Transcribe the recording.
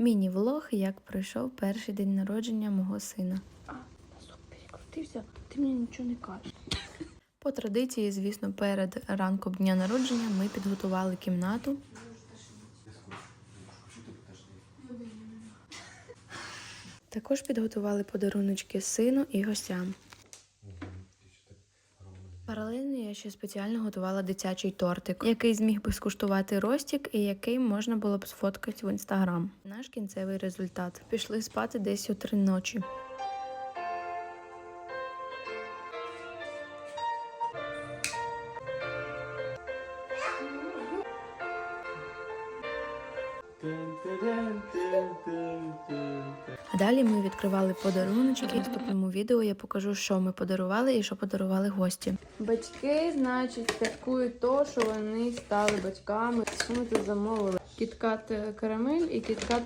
Міні-влог, як пройшов перший день народження мого сина. А, перекрутився, ти мені нічого не кажеш. По традиції, звісно, перед ранком дня народження ми підготували кімнату. Також підготували подаруночки сину і гостям. Паралельно я ще спеціально готувала дитячий тортик, який зміг би скуштувати Ростік і який можна було б сфоткати в інстаграм. Наш кінцевий результат. Пішли спати десь о три ночі. А далі ми відкривали подаруночки. В наступному відео я покажу, що ми подарували і що подарували гості. Батьки, значить, святкують то, що вони стали батьками. Що ми тут замовили? Кіткат е, карамель і кіткат